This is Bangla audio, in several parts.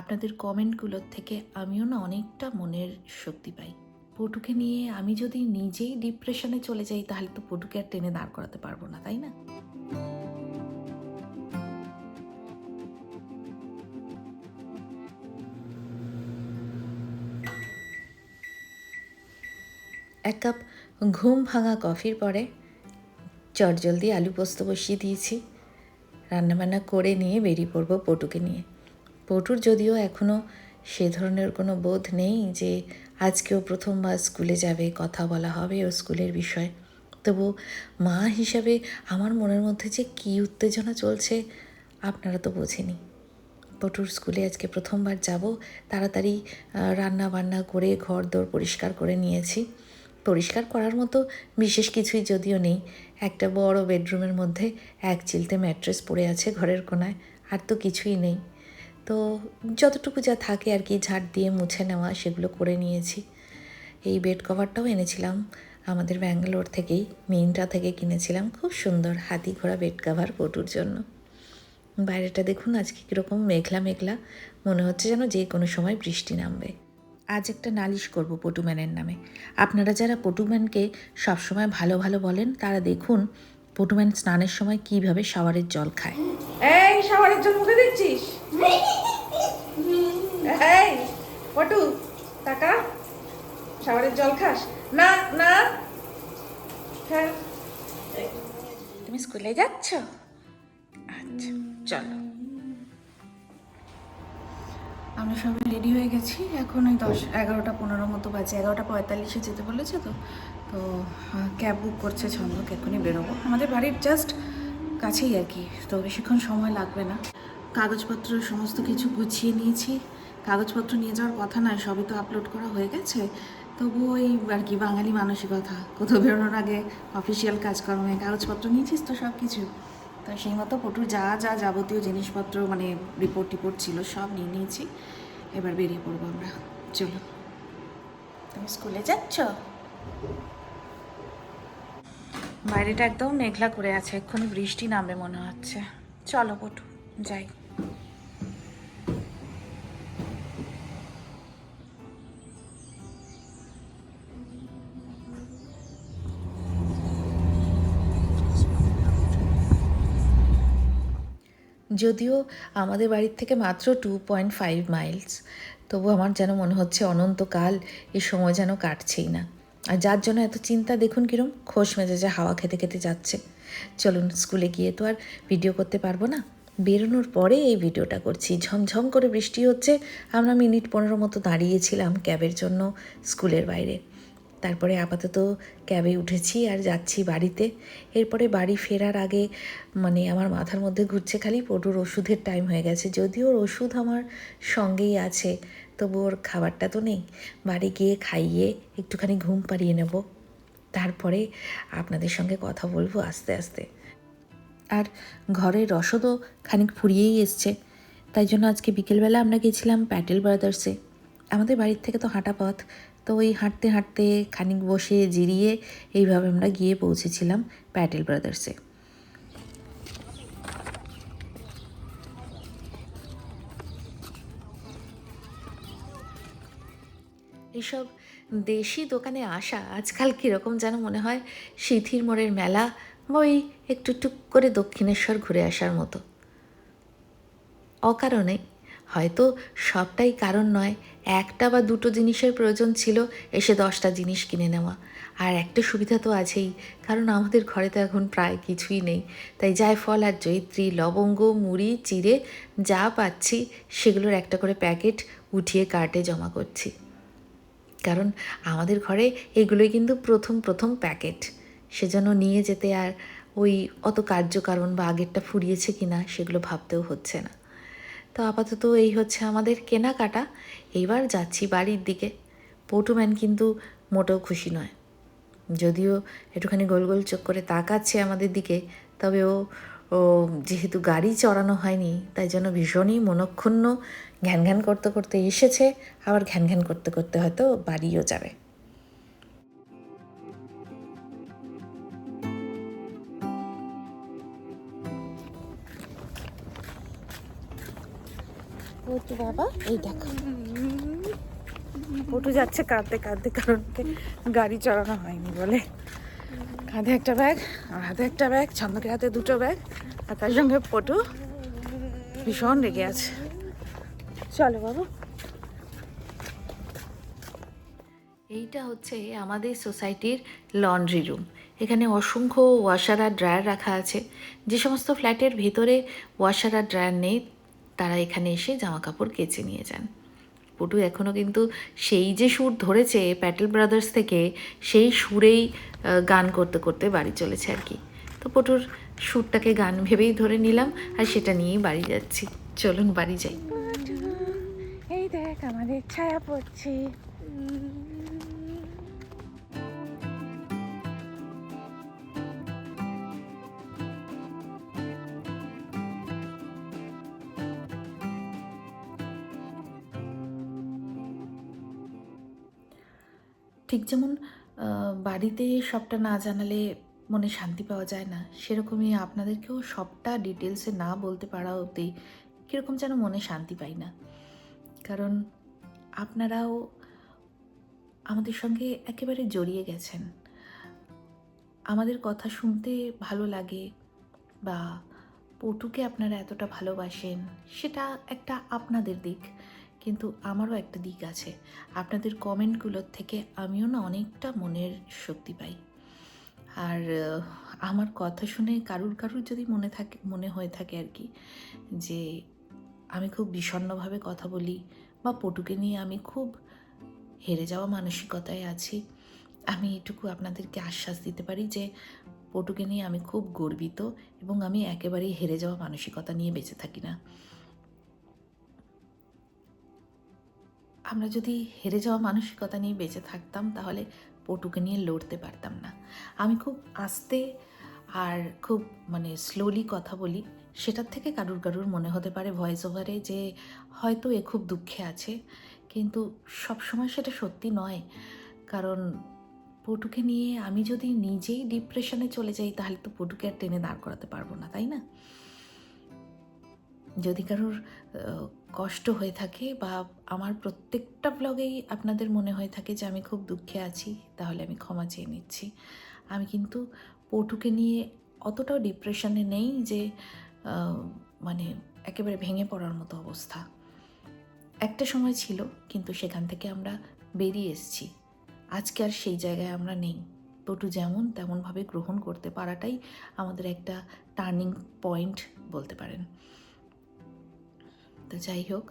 আপনাদের কমেন্টগুলোর থেকে আমিও না অনেকটা মনের শক্তি পাই। পটুকে নিয়ে আমি যদি নিজেই ডিপ্রেশনে চলে যাই, তাহলে তো পটুকে আর টেনে দাঁড় করাতে পারব না, তাই না? এক কাপ ঘুম ভাঙা কফির পরে চটজলদি আলু পোস্ত বসিয়ে দিয়েছি। রান্নাবান্না করে নিয়ে বেরিয়ে পড়ব পটুকে নিয়ে। পটুর যদিও এখনও সে ধরনের কোনো বোধ নেই যে আজকেও প্রথমবার স্কুলে যাবে, কথা বলা হবে ও স্কুলের বিষয়। তবু মা হিসাবে আমার মনের মধ্যে যে কী উত্তেজনা চলছে, আপনারা তো বোঝেনি পটুর স্কুলে আজকে প্রথমবার যাব, তাড়াতাড়ি রান্না বান্না করে ঘর দোর পরিষ্কার করে নিয়েছি। পরিষ্কার করার মতো বিশেষ কিছুই যদিও নেই। একটা বড় বেডরুমের মধ্যে এক চিলতে ম্যাট্রেস পড়ে আছে ঘরের কোনায়, আর তো কিছুই নেই। তো যতটুকু যা থাকে আর কি ঝাড় দিয়ে মুছে নেওয়া সেগুলো করে নিয়েছি। এই বেড কভারটাও এনেছিলাম। আমাদের ব্যাঙ্গালোর থেকেই মেইনটা থেকে কিনেছিলাম। খুব সুন্দর হাতি ঘোড়া বেড কভার পটুর জন্য। বাইরেটা দেখুন আজকে কীরকম মেঘলা মেঘলা। মনে হচ্ছে যেন যে কোনো সময় বৃষ্টি নামবে। আজ একটা নালিশ করব পটুম্যানের নামে। আপনারা যারা পটুম্যানকে সবসময় ভালো ভালো বলেন তারা দেখুন পটুম্যান স্নানের সময় কীভাবে শাওয়ারের জল খায়। এই শাওয়ারের জল মুখে দিচ্ছিস? পটু টাকা শাওয়ারের জল খাস? না না। হ্যাঁ। তুমি স্কুলে যাচ্ছ? আচ্ছা চলো। আমরা সবাই রেডি হয়ে গেছি। এখন ওই দশ, এগারোটা পনেরো মতো বাজে। এগারোটা পঁয়তাল্লিশে যেতে বলেছে তো। তো ক্যাব বুক করছে ছন্দক এক্ষুনি বেরোবো। আমাদের বাড়ির জাস্ট কাছেই আর কি। তো বেশিক্ষণ সময় লাগবে না। কাগজপত্র, সমস্ত কিছু গুছিয়ে নিয়েছি। কাগজপত্র নিয়ে যাওয়ার কথা নয়, সবই তো আপলোড করা হয়ে গেছে। তবু ওই আর কি বাঙালি মানসিকতা। কোথাও বেরোনোর আগে অফিসিয়াল কাজকর্মে কাগজপত্র নিয়েছিস তো সব কিছু তো সেই মতো পটুর যা যা যাবতীয় জিনিসপত্র মানে রিপোর্ট টিপোর্ট ছিল, সব নিয়ে নিয়েছি। এবার বেরিয়ে পড়ব আমরা। চলো। তুমি স্কুলে যাচ্ছ? বাইরেটা একদম মেঘলা করে আছে, এক্ষুনি বৃষ্টি নামবে মনে হচ্ছে। চলো পটু, যাই। যদিও আমাদের বাড়ির থেকে মাত্র টু পয়েন্ট ফাইভ মাইলস তবু আমার যেন মনে হচ্ছে অনন্তকাল এই সময় যেন কাটছেই না। আর যার জন্য এত চিন্তা, দেখুন কিরম খোশ মেজাজে হাওয়া খেতে খেতে যাচ্ছে। চলুন স্কুলে গিয়ে তো আর ভিডিও করতে পারব না। বেরোনোর পরে এই ভিডিওটা করছি। ঝমঝম করে বৃষ্টি হচ্ছে। আমরা মিনিট পনেরো মতো দাঁড়িয়েছিলাম ক্যাবের জন্য স্কুলের বাইরে। তারপরে আপাতত ক্যাবে উঠেছি আর যাচ্ছি বাড়িতে। এরপরে বাড়ি ফেরার আগে মানে আমার মাথার মধ্যে ঘুরছে খালি পটুর ওষুধের টাইম হয়ে গেছে। যদিও ওর ওষুধ আমার সঙ্গেই আছে, তবু ওর খাবারটা তো নেই। বাড়ি গিয়ে খাইয়ে একটুখানি ঘুম পাড়িয়ে নেব। তারপরে আপনাদের সঙ্গে কথা বলব আস্তে আস্তে। আর ঘরের রসদও খানিক ফুরিয়েই এসছে। তাই জন্য আজকে বিকেলবেলা আমরা গেছিলাম প্যাটেল ব্রাদার্সে। আমাদের বাড়ির থেকে তো হাঁটা পথ। তো ওই হাঁটতে হাঁটতে খানিক বসে জিরিয়ে এইভাবে আমরা গিয়ে পৌঁছেছিলাম প্যাটেল ব্রাদার্সে। এইসব দেশি দোকানে আসা আজকাল কীরকম যেন মনে হয় সিথির মোড়ের মেলা বা ওই একটু টুক করে দক্ষিণেশ্বর ঘুরে আসার মতো। অকারণে হয়তো সবটাই কারণ নয়, একটা বা দুটো জিনিসের প্রয়োজন ছিল এসে দশটা জিনিস কিনে নেওয়া। আর একটা সুবিধা তো আছেই, কারণ আমাদের ঘরে তো এখন প্রায় কিছুই নেই। তাই জায়ফল আর জৈত্রী লবঙ্গ, মুড়ি, চিড়ে, যা পাচ্ছি, সেগুলোর একটা করে প্যাকেট উঠিয়ে কার্টে জমা করছি। কারণ আমাদের ঘরে এগুলোই কিন্তু প্রথম প্রথম প্যাকেট। সেজন্য নিয়ে যেতে আর ওই অত কার্যকারণ বা আগেরটা ফুরিয়েছে কিনা সেগুলো ভাবতেও হচ্ছে না। তো আপাতত এই হচ্ছে আমাদের কেনাকাটা। এইবার যাচ্ছি বাড়ির দিকে। পটুম্যান কিন্তু মোটেও খুশি নয়। যদিও একটুখানি গোল গোল চোখ করে তাকাচ্ছে আমাদের দিকে, তবে ও ও যেহেতু গাড়ি চড়ানো হয়নি, তাই জন্য ভীষণই মনক্ষুণ্ণ, ঘ্যান ঘ্যান করতে করতে এসেছে, আবার ঘ্যান ঘ্যান করতে করতে হয়তো বাড়িও যাবে। পটু বাবা এই দেখো। পটু যাচ্ছে কাঁদতে কাঁদতে কারণ গাড়ি চালানো হয়নি বলে। কাঁধে একটা ব্যাগ আর হাতে একটা ব্যাগ ছন্দকের হাতে দুটো ব্যাগ আর তার সঙ্গে পটু ভীষণ রেগে আছে। চলো বাবু। এইটা হচ্ছে আমাদের সোসাইটির লন্ড্রি রুম। এখানে অসংখ্য ওয়াশার আর ড্রায়ার রাখা আছে। যে সমস্ত ফ্ল্যাটের ভেতরে ওয়াশার আর ড্রায়ার নেই তারা এখানে এসে জামা কাপড় কেচে নিয়ে যান। পটু এখনও কিন্তু সেই যে সুর ধরেছে প্যাটেল ব্রাদার্স থেকে, সেই সুরেই গান করতে করতে বাড়ি চলেছে আর কি। তো পটুর সুরটাকে গান ভেবেই ধরে নিলাম আর সেটা নিয়েই বাড়ি যাচ্ছি। চলুন বাড়ি যাই। এই দেখ, আমাদের ছায়া পড়ছে। ঠিক যেমন বাড়িতে সবটা না জানালে মনে শান্তি পাওয়া যায় না। সেরকমই আপনাদেরকেও সবটা ডিটেলসে না বলতে পারা অবধি কীরকম যেন মনে শান্তি পাই না। কারণ আপনারাও আমাদের সঙ্গে একেবারে জড়িয়ে গেছেন। আমাদের কথা শুনতে ভালো লাগে বা পটুকে আপনারা এতটা ভালোবাসেন, সেটা একটা আপনাদের দিক। কিন্তু আমারও একটা দিক আছে। আপনাদের কমেন্টগুলোর থেকে আমিও না অনেকটা মনের শক্তি পাই। আর আমার কথা শুনে কারুর কারুর যদি মনে থাকে, মনে হয়ে থাকে আর কি, যে আমি খুব বিষণ্ণভাবে কথা বলি বা পটুকে নিয়ে আমি খুব হেরে যাওয়া মানসিকতায় আছি, আমি এটুকু আপনাদেরকে আশ্বাস দিতে পারি যে পটুকে নিয়ে আমি খুব গর্বিত এবং আমি একেবারেই হেরে যাওয়া মানসিকতা নিয়ে বেঁচে থাকি না। আমরা যদি হেরে যাওয়া মানসিকতা নিয়ে বেঁচে থাকতাম, তাহলে পটুকে নিয়ে লড়তে পারতাম না। আমি খুব আস্তে আর খুব মানে স্লোলি কথা বলি, সেটার থেকে কারুর কারুর মনে হতে পারে ভয়েস ওভারে যে হয়তো এ খুব দুঃখে আছে। কিন্তু সবসময় সেটা সত্যি নয়। কারণ পটুকে নিয়ে আমি যদি নিজেই ডিপ্রেশনে চলে যাই, তাহলে তো পটুকে আর টেনে দাঁড় করাতে পারব না, তাই না? যদি কারোর কষ্ট হয়ে থাকে বা আমার প্রত্যেকটা ব্লগেই আপনাদের মনে হয়ে থাকে যে আমি খুব দুঃখে আছি, তাহলে আমি ক্ষমা চেয়ে নিচ্ছি। আমি কিন্তু পটুকে নিয়ে অতটাও ডিপ্রেশনে নেই যে মানে একেবারে ভেঙে পড়ার মতো অবস্থা। একটা সময় ছিল, কিন্তু সেখান থেকে আমরা বেরিয়ে এসেছি। আজকে আর সেই জায়গায় আমরা নেই। পটু যেমন তেমনভাবে গ্রহণ করতে পারাটাই আমাদের একটা টার্নিং পয়েন্ট বলতে পারেন। তো যাই হোক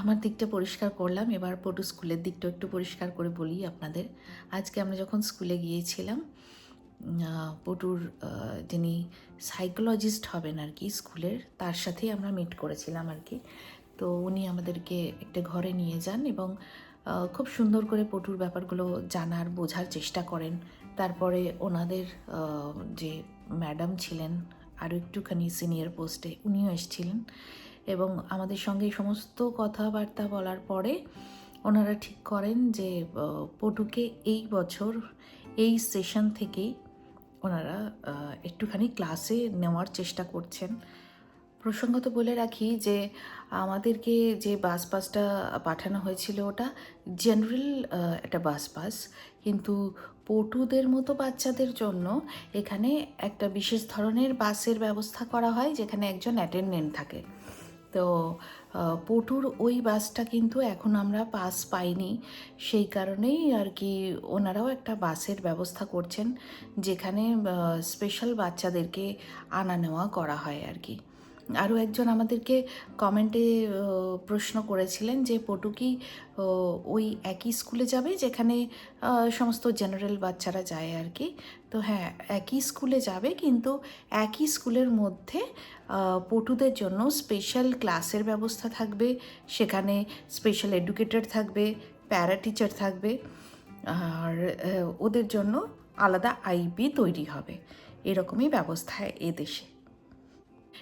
আমার দিকটা পরিষ্কার করলাম। এবার পটু স্কুলের দিকটা একটু পরিষ্কার করে বলি আপনাদের। আজকে আমরা যখন স্কুলে গিয়েছিলাম পটুর যিনি সাইকোলজিস্ট হবেন আর কি স্কুলের, তার সাথেই আমরা মিট করেছিলাম আর কি। তো উনি আমাদেরকে একটা ঘরে নিয়ে যান এবং খুব সুন্দর করে পটুর ব্যাপারগুলো জানার, বোঝার চেষ্টা করেন। তারপরে ওনাদের যে ম্যাডাম ছিলেন আরও একটুখানি সিনিয়র পোস্টে উনিও এসেছিলেন এবং আমাদের সঙ্গে সমস্ত কথাবার্তা বলার পরে ওনারা ঠিক করেন যে পটুকে এই বছর এই সেশন থেকেই ওনারা একটুখানি ক্লাসে নেওয়ার চেষ্টা করছেন। প্রসঙ্গত বলে রাখি যে, আমাদেরকে যে বাস পাসটা পাঠানো হয়েছিল ওটা জেনারেল একটা বাস পাস কিন্তু পটুদের মতো বাচ্চাদের জন্য এখানে একটা বিশেষ ধরনের বাসের ব্যবস্থা করা হয় যেখানে একজন অ্যাটেন্ডেন্ট থাকে। তো পটুর ওই বাসটা কিন্তু এখন আমরা পাস পাইনি। সেই কারণেই আর কি ওনারাও একটা বাসের ব্যবস্থা করছেন, যেখানে স্পেশাল বাচ্চাদেরকে আনা নেওয়া করা হয় আর কি। আরও একজন আমাদেরকে কমেন্টে প্রশ্ন করেছিলেন যে, পটু কি ওই একই স্কুলে যাবে যেখানে সমস্ত জেনারেল বাচ্চারা যায় আর কি? তো হ্যাঁ একই স্কুলে যাবে কিন্তু একই স্কুলের মধ্যে পটুদের জন্য স্পেশাল ক্লাসের ব্যবস্থা থাকবে। সেখানে স্পেশাল এডুকেটর থাকবে প্যারা টিচার থাকবে। আর ওদের জন্য আলাদা আইপি তৈরি হবে। এরকমই ব্যবস্থা এদেশে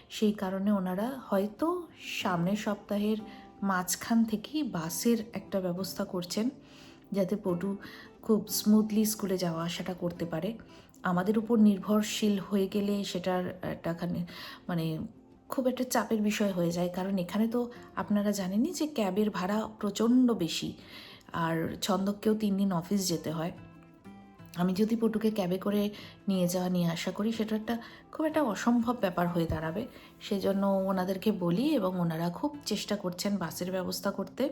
সেই কারণে ওনারা হয়তো সামনের সপ্তাহের মাঝখান থেকেই বাসের একটা ব্যবস্থা করছেন, যাতে পটু খুব স্মুথলি স্কুলে যাওয়া আসাটা করতে পারে। আমাদের উপর নির্ভরশীল হয়ে গেলে সেটার একটা খানি মানে খুব একটা চাপের বিষয় হয়ে যায়। কারণ এখানে তো আপনারা জানেনই যে ক্যাবের ভাড়া প্রচণ্ড বেশি। আর ছন্দককেও তিন দিন অফিস যেতে হয়। আমি যদি পটুকে ক্যাবে করে নিয়ে যাওয়া নিয়ে আসা করি, সেটা একটা খুব একটা অসম্ভব ব্যাপার হয়ে দাঁড়াবে। সেজন্য ওনাদেরকে বলি এবং ওনারা খুব চেষ্টা করছেন বাসের ব্যবস্থা করতে।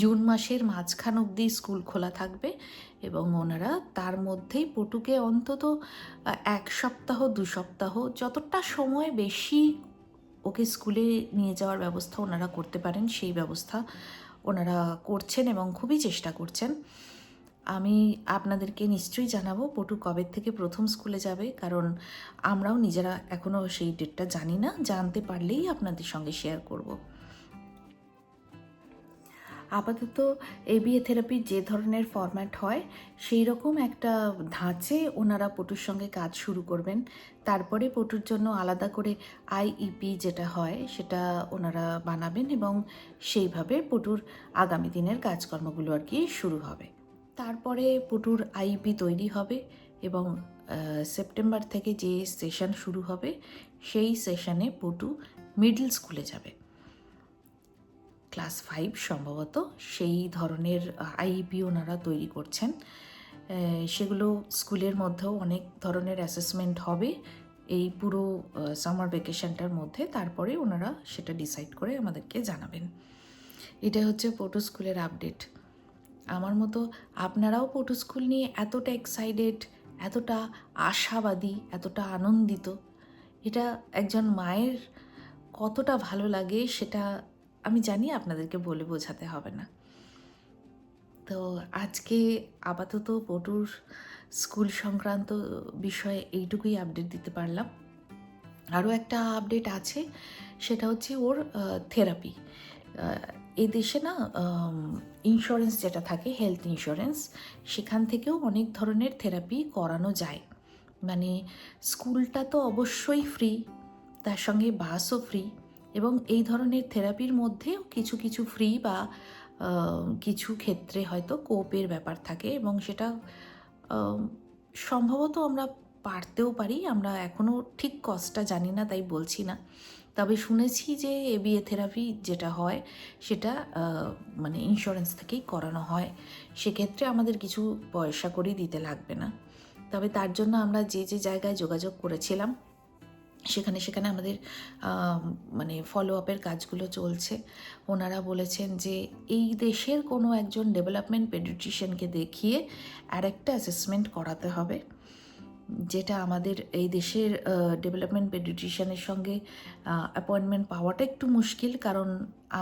জুন মাসের মাঝখান অবধি স্কুল খোলা থাকবে এবং ওনারা তার মধ্যেই পটুকে অন্তত এক সপ্তাহ, দু সপ্তাহ যতটা সময় বেশি ওকে স্কুলে নিয়ে যাওয়ার ব্যবস্থা ওনারা করতে পারেন, সেই ব্যবস্থা ওনারা করছেন এবং খুবই চেষ্টা করছেন। আমি আপনাদেরকে নিশ্চয়ই জানাব পটু কবে থেকে প্রথম স্কুলে যাবে, কারণ আমরাও নিজেরা এখনও সেই ডেটটা জানি না, জানতে পারলেই আপনাদের সঙ্গে শেয়ার করব। আপাতত এবিএ থেরাপির যে ধরনের ফরম্যাট হয়, সেই রকম একটা ধাঁচে ওনারা পটুর সঙ্গে কাজ শুরু করবেন। তারপরে পটুর জন্য আলাদা করে আইইপি যেটা হয়, সেটা ওনারা বানাবেন এবং সেইভাবে পটুর আগামী দিনের কাজকর্মগুলো আর কি শুরু হবে। তারপরে পটুর আইপি তৈরি হবে এবং সেপ্টেম্বর থেকে যে সেশন শুরু হবে, সেই সেশনে পটু মিডল স্কুলে যাবে। ক্লাস ফাইভ সম্ভবত সেই ধরনের আইপি ওনারা তৈরি করছেন। সেগুলো স্কুলের মধ্যেও অনেক ধরনের অ্যাসেসমেন্ট হবে। এই পুরো সামার ভ্যাকেশনটার মধ্যে তারপরে ওনারা সেটা ডিসাইড করে আমাদেরকে জানাবেন। এটা হচ্ছে পটু স্কুলের আপডেট। আমার মতো আপনারাও পটু স্কুল নিয়ে এতটা এক্সাইটেড এতটা আশাবাদী, এতটা আনন্দিত। এটা একজন মায়ের কতটা ভালো লাগে সেটা আমি জানি আপনাদেরকে বলে বোঝাতে হবে না। তো আজকে আপাতত পটুর স্কুল সংক্রান্ত বিষয়ে এইটুকুই আপডেট দিতে পারলাম। আরও একটা আপডেট আছে, সেটা হচ্ছে ওর থেরাপি এই দেশে না ইন্স্যুরেন্স যেটা থাকে হেলথ ইন্স্যুরেন্স সেখান থেকেও অনেক ধরনের থেরাপি করানো যায়। মানে স্কুলটা তো অবশ্যই ফ্রি তার সঙ্গে বাসও ফ্রি এবং এই ধরনের থেরাপির মধ্যেও কিছু কিছু ফ্রি বা কিছু ক্ষেত্রে হয়তো কোপের ব্যাপার থাকে এবং সেটা সম্ভবত আমরা পারতেও পারি, আমরা এখনও ঠিক কজটা জানি না, তাই বলছি না। তবে শুনেছি যে এবিএ থেরাপি যেটা হয়, সেটা মানে ইন্স্যুরেন্স থেকেই করানো হয়। সেক্ষেত্রে আমাদের কিছু পয়সা করেই দিতে লাগবে না। তবে তার জন্য আমরা যে যে জায়গায় যোগাযোগ করেছিলাম, সেখানে সেখানে আমাদের মানে ফলো আপের কাজগুলো চলছে। ওনারা বলেছেন যে এই দেশের কোনো একজন ডেভেলপমেন্ট পেডিট্রিশিয়ানকে দেখিয়ে আরেকটা অ্যাসেসমেন্ট করাতে হবে। যেটা আমাদের এই দেশের ডেভেলপমেন্ট পেডিট্রিশিয়ানের সঙ্গে অ্যাপয়েন্টমেন্ট পাওয়াটা একটু মুশকিল। কারণ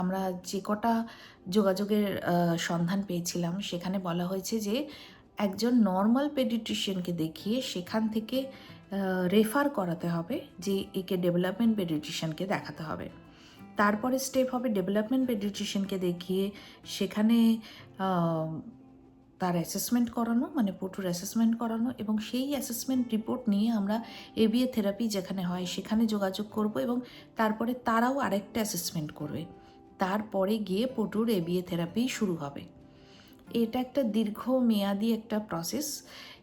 আমরা যে কটা যোগাযোগের সন্ধান পেয়েছিলাম, সেখানে বলা হয়েছে যে একজন নর্মাল পেডিট্রিশিয়ানকে দেখিয়ে সেখান থেকে রেফার করাতে হবে, যে একে ডেভেলপমেন্ট পেডিট্রিশিয়ানকে দেখাতে হবে। তারপরে স্টেপ হবে ডেভেলপমেন্ট পেডিট্রিশিয়ানকে দেখিয়ে সেখানে তার অ্যাসেসমেন্ট করানো মানে পটুর অ্যাসেসমেন্ট করানো এবং সেই অ্যাসেসমেন্ট রিপোর্ট নিয়ে আমরা এবিএ থেরাপি যেখানে হয় সেখানে যোগাযোগ করব এবং তারপরে তারাও আরেকটা অ্যাসেসমেন্ট করবে। তারপরে গিয়ে পটুর এবিএ থেরাপি শুরু হবে। এটা একটা দীর্ঘ মেয়াদি একটা প্রসেস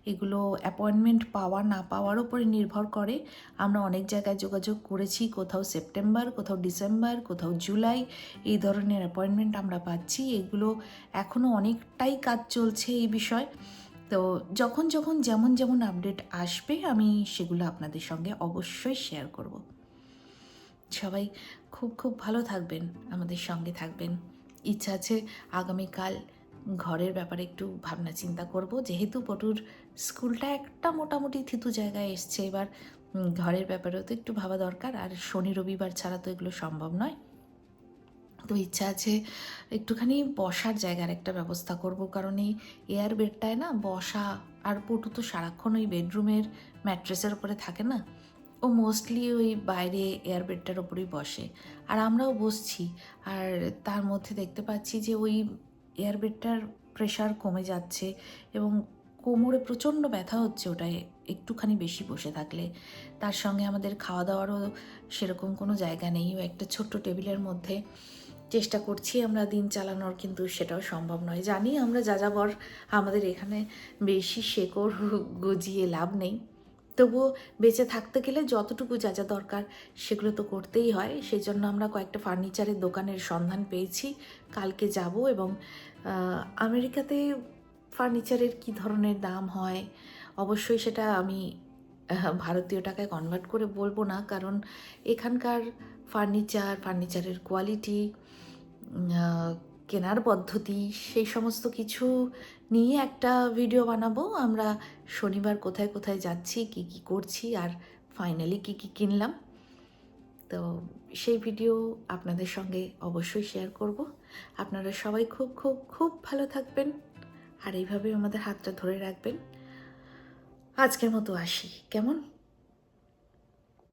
এগুলো অ্যাপয়েন্টমেন্ট পাওয়া না পাওয়ার উপরে নির্ভর করে। আমরা অনেক জায়গায় যোগাযোগ করেছি, কোথাও সেপ্টেম্বর কোথাও ডিসেম্বর কোথাও জুলাই এই ধরনের অ্যাপয়েন্টমেন্ট আমরা পাচ্ছি। এগুলো এখনও অনেকটাই কাজ চলছে এই বিষয়। তো যখন যখন যেমন যেমন আপডেট আসবে, আমি সেগুলো আপনাদের সঙ্গে অবশ্যই শেয়ার করব। সবাই খুব খুব ভালো থাকবেন, আমাদের সঙ্গে থাকবেন। ইচ্ছা আছে আগামীকাল ঘরের ব্যাপারে একটু ভাবনা চিন্তা করব। যেহেতু পটুর স্কুলটা একটা মোটামুটি থিতু জায়গায় এসছে, এবার ঘরের ব্যাপারেও তো একটু ভাবা দরকার। আর শনি, রবিবার ছাড়া তো এগুলো সম্ভব নয়। তো ইচ্ছা আছে একটুখানি বসার জায়গার একটা ব্যবস্থা করব, কারণ এই এয়ার বেডটায় না বসা আর পটু তো সারাক্ষণ ওই বেডরুমের ম্যাট্রেসের উপরে থাকে না। ও মোস্টলি ওই বাইরে এয়ার বেডটার ওপরেই বসে। আর আমরাও বসছি। আর তার মধ্যে দেখতে পাচ্ছি যে ওই এয়ার বেডটার প্রেশার কমে যাচ্ছে এবং কোমরে প্রচণ্ড ব্যথা হচ্ছে ওটায় একটুখানি বেশি বসে থাকলে। তার সঙ্গে আমাদের খাওয়া দাওয়ারও সেরকম কোনো জায়গা নেই। একটা ছোট্ট টেবিলের মধ্যে চেষ্টা করছি আমরা দিন চালানোর, কিন্তু সেটাও সম্ভব নয়। জানি আমরা যা যাযাবর আমাদের এখানে বেশি শেকড় গজিয়ে লাভ নেই। তবুও বেঁচে থাকতে গেলে যতটুকু যা যা দরকার সেগুলো তো করতেই হয়। সেই জন্য আমরা কয়েকটা ফার্নিচারের দোকানের সন্ধান পেয়েছি। কালকে যাব এবং আমেরিকাতে ফার্নিচারের কি ধরনের দাম হয়? অবশ্যই সেটা আমি ভারতীয় টাকায় কনভার্ট করে বলব না। কারণ এখানকার ফার্নিচার, ফার্নিচারের কোয়ালিটি কেনার পদ্ধতি, সেই সমস্ত কিছু নিয়ে একটা ভিডিও বানাবো। আমরা শনিবার কোথায় কোথায় যাচ্ছি, কি কি করছি, আর ফাইনালি কি কি কিনলাম। তো সেই ভিডিও আপনাদের সঙ্গে অবশ্যই শেয়ার করব। আপনারা সবাই খুব খুব খুব ভালো থাকবেন আর এইভাবে আমাদের হাতটা ধরে রাখবেন। আজকের মতো আসি। কেমন?